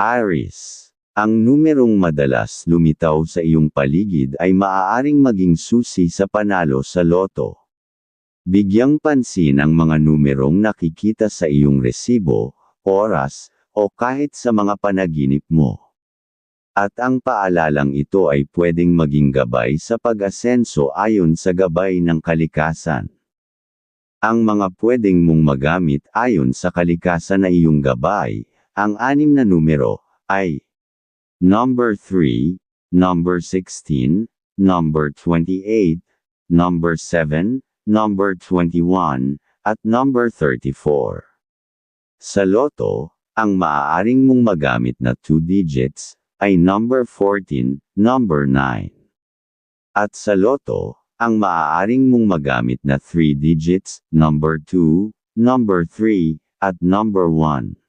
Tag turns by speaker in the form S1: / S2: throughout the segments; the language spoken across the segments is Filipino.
S1: Aris. Ang numerong madalas lumitaw sa iyong paligid ay maaaring maging susi sa panalo sa loto. Bigyang pansin ang mga numerong nakikita sa iyong resibo, oras, o kahit sa mga panaginip mo. At ang paalalang ito ay pwedeng maging gabay sa pag-asenso ayon sa gabay ng kalikasan. Ang mga pwedeng mong magamit ayon sa kalikasan na iyong gabay, ang anim na numero, ay Number 3, Number 16, Number 28, Number 7, Number 21, at Number 34. Sa loto, ang maaaring mong magamit na 2 digits, ay number 14, number 9. At sa loto, ang maaaring mong magamit na 3 digits, number 2, number 3, at number 1.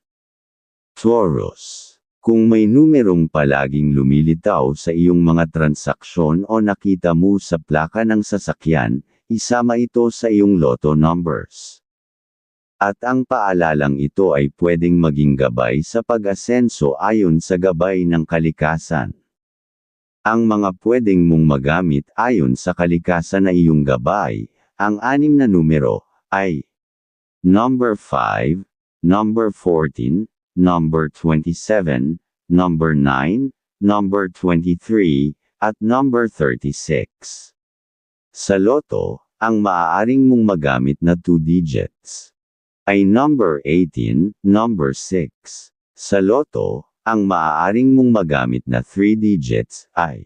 S1: Taurus. Kung may numerong palaging lumilitaw sa iyong mga transaksyon o nakita mo sa plaka ng sasakyan, isama ito sa iyong loto numbers. At ang paalalang ito ay pwedeng maging gabay sa pag-asenso ayon sa gabay ng kalikasan. Ang mga pwedeng mong magamit ayon sa kalikasan na iyong gabay, ang anim na numero, ay Number 5, Number 14, Number 27, Number 9, Number 23, at Number 36. Sa loto, ang maaaring mong magamit na 2 digits ay number 18, number 6. Sa loto, ang maaaring mong magamit na 3 digits ay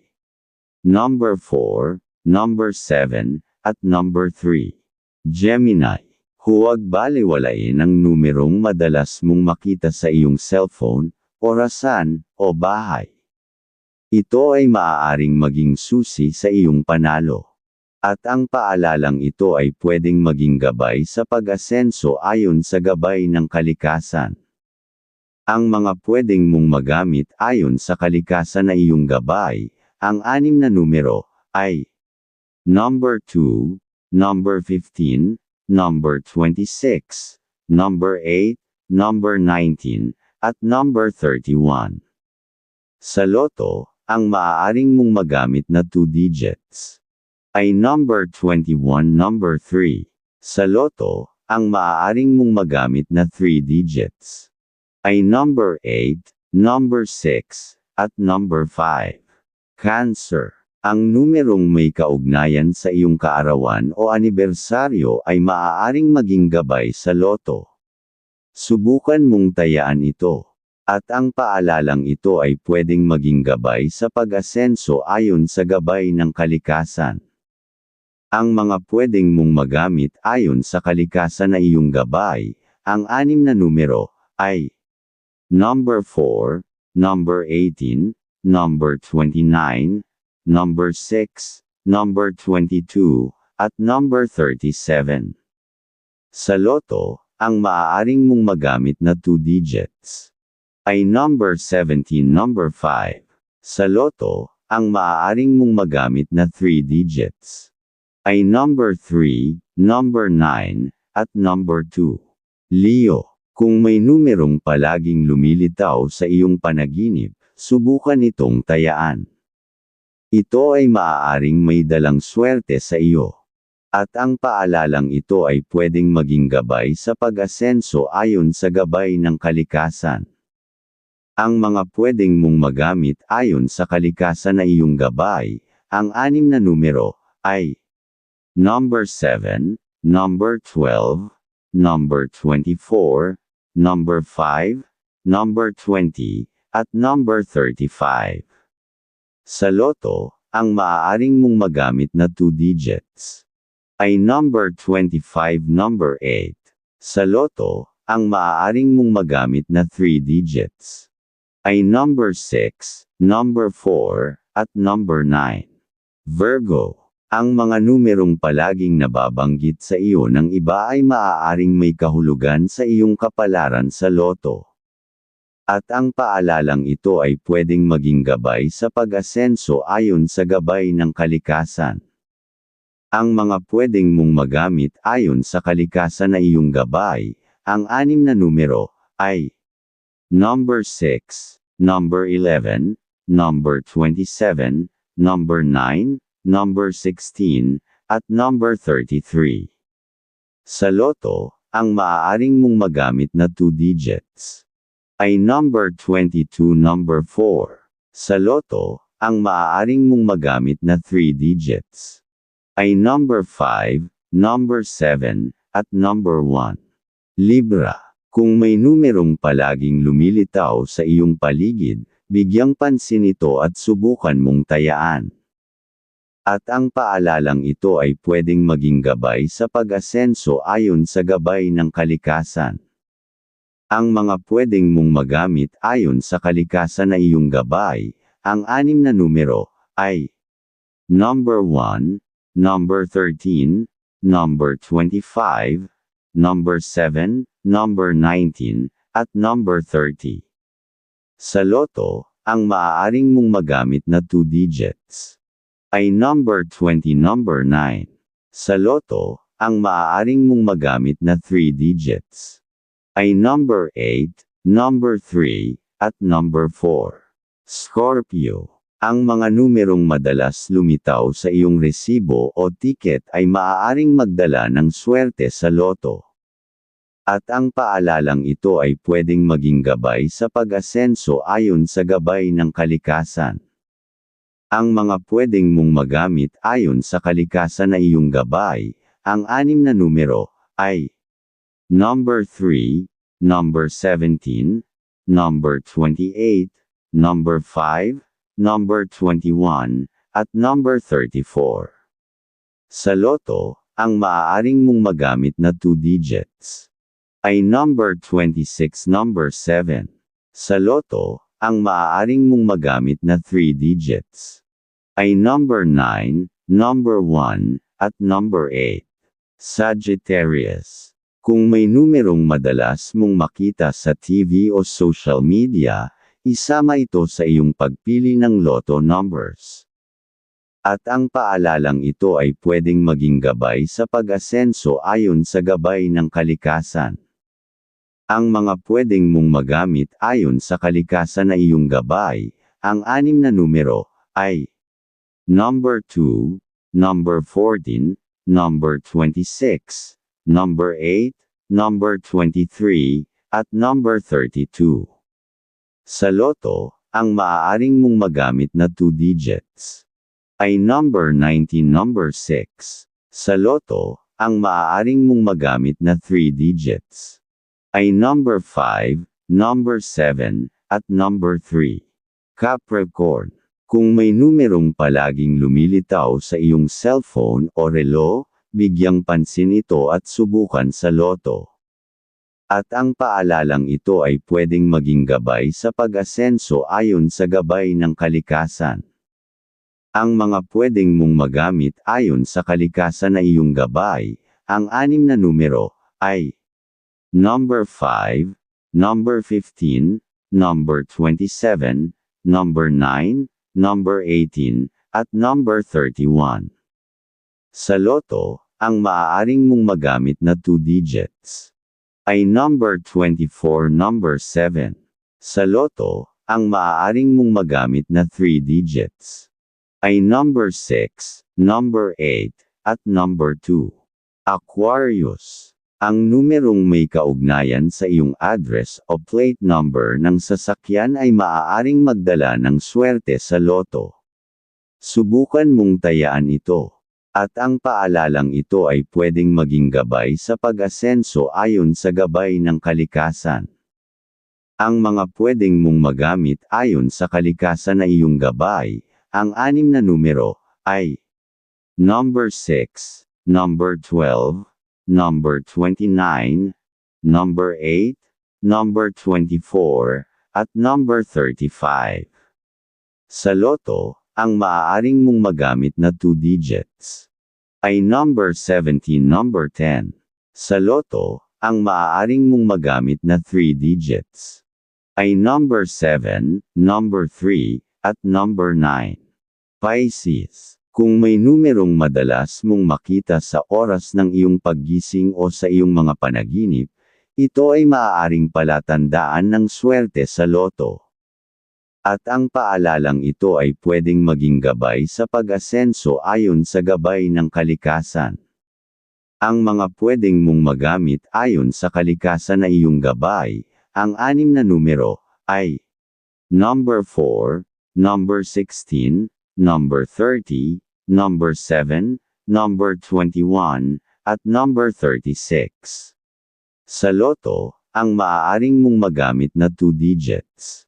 S1: number 4, number 7, at number 3. Gemini. Huwag baliwalain ang numerong madalas mong makita sa iyong cellphone, orasan, o bahay. Ito ay maaaring maging susi sa iyong panalo. At ang paalalang ito ay pwedeng maging gabay sa pag-asenso ayon sa gabay ng kalikasan. Ang mga pwedeng mong magamit ayon sa kalikasan na iyong gabay, ang anim na numero, ay Number 2, Number 15, Number 26, Number 8, Number 19, at Number 31. Sa loto, ang maaaring mong magamit na 2 digits ay number 21 number 3. Sa loto, ang maaaring mong magamit na 3 digits ay number 8, number 6, at number 5. Cancer. Ang numerong may kaugnayan sa iyong kaarawan o anibersaryo ay maaaring maging gabay sa loto. Subukan mong tayaan ito. At ang paalalang ito ay pwedeng maging gabay sa pag-asenso ayon sa gabay ng kalikasan. Ang mga pwedeng mong magamit ayon sa kalikasan na iyong gabay, ang anim na numero, ay Number 4, Number 18, Number 29, Number 6, Number 22, at Number 37. Sa loto, ang maaaring mong magamit na 2 digits ay Number 17 Number 5. Sa loto, ang maaaring mong magamit na 3 digits ay number 3, number 9, at number 2. Leo, kung may numerong palaging lumilitaw sa iyong panaginip, subukan itong tayaan. Ito ay maaaring may dalang swerte sa iyo. At ang paalalang ito ay pwedeng maging gabay sa pag-asenso ayon sa gabay ng kalikasan. Ang mga pwedeng mong magamit ayon sa kalikasan na iyong gabay, ang anim na numero, ay number 7, number 12, number 24, number 5, number 20, at number 35. Sa loto, ang maaaring mong magamit na 2 digits ay number 25 number 8. Sa loto, ang maaaring mong magamit na 3 digits ay number 6, number 4, at number 9. Virgo ang mga numerong palaging nababanggit sa iyo ng iba ay maaaring may kahulugan sa iyong kapalaran sa loto. At ang paalalang ito ay pwedeng maging gabay sa pag-asenso ayon sa gabay ng kalikasan. Ang mga pwedeng mong magamit ayon sa kalikasan na iyong gabay, ang anim na numero, ay Number 6, number 11, number 27, number 9, number 16, at number 33. Sa loto, ang maaaring mong magamit na 2 digits ay number 22 number 4. Sa loto, ang maaaring mong magamit na 3 digits ay number 5, number 7, at number 1. Libra. Kung may numerong palaging lumilitaw sa iyong paligid, bigyang pansin ito at subukan mong tayaan. At ang paalalang ito ay pwedeng maging gabay sa pag-asenso ayon sa gabay ng kalikasan. Ang mga pwedeng mong magamit ayon sa kalikasan na iyong gabay, ang anim na numero, ay Number 1, Number 13, Number 25, Number 7, Number 19, at Number 30. Sa loto, ang maaaring mong magamit na 2 digits ay Number 20 Number 9. Sa loto, ang maaaring mong magamit na 3 digits ay number 8, number 3, at number 4. Scorpio. Ang mga numerong madalas lumitaw sa iyong resibo o ticket ay maaaring magdala ng swerte sa loto. At ang paalalang ito ay pwedeng maging gabay sa pag-asenso ayon sa gabay ng kalikasan. Ang mga pwedeng mong magamit ayon sa kalikasan na iyong gabay, ang anim na numero, ay Number 3, Number 17, Number 28, Number 5, Number 21, at Number 34. Sa loto, ang maaaring mong magamit na 2 digits ay Number 26 Number 7. Sa loto, ang maaaring mong magamit na 3 digits ay Number 9, Number 1, at Number 8. Sagittarius. Kung may numerong madalas mong makita sa TV o social media, isama ito sa iyong pagpili ng loto numbers. At ang paalalang ito ay pwedeng maging gabay sa pag-asenso ayon sa gabay ng kalikasan. Ang mga pwedeng mong magamit ayon sa kalikasan na iyong gabay, ang anim na numero, ay Number 2, Number 14, Number 26, number 8, number 23, at number 32. Sa loto, ang maaaring mong magamit na 2 digits ay number 19 number 6. Sa loto, ang maaaring mong magamit na 3 digits ay number 5, number 7, at number 3. Capricorn. Kung may numerong palaging lumilitaw sa iyong cellphone o relo, bigyang pansin ito at subukan sa loto. At ang paalalang ito ay pwedeng maging gabay sa pag-asenso ayon sa gabay ng kalikasan. Ang mga pwedeng mong magamit ayon sa kalikasan na iyong gabay, ang anim na numero, ay Number 5, Number 15, Number 27, Number 9, Number 18, at Number 31. Sa loto, ang maaaring mong magamit na 2 digits ay number 24 number 7. Sa loto, ang maaaring mong magamit na 3 digits ay number 6, number 8, at number 2. Aquarius. Ang numerong may kaugnayan sa iyong address o plate number ng sasakyan ay maaaring magdala ng swerte sa loto. Subukan mong tayaan ito. At ang paalalang ito ay pwedeng maging gabay sa pag-asenso ayon sa gabay ng kalikasan. Ang mga pwedeng mong magamit ayon sa kalikasan na iyong gabay, ang anim na numero, ay Number 6, Number 12, Number 29, Number 8, Number 24, at Number 35. Sa loto, ang maaaring mong magamit na 2 digits ay number 17 number 10. Sa loto, ang maaaring mong magamit na 3 digits ay number 7, number 3, at number 9. Pisces. Kung may numerong madalas mong makita sa oras ng iyong paggising o sa iyong mga panaginip, ito ay maaaring palatandaan ng swerte sa loto. At ang paalalang ito ay pwedeng maging gabay sa pag-asenso ayon sa gabay ng kalikasan. Ang mga pwedeng mong magamit ayon sa kalikasan na iyong gabay, ang anim na numero, ay Number 4, Number 16, Number 30, Number 7, Number 21, at Number 36. Sa loto, ang maaaring mong magamit na 2 digits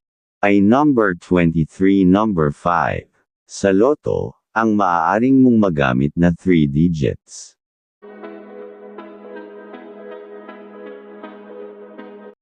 S1: ay number 23 number 5. Sa loto, ang maaaring mong magamit na 3 digits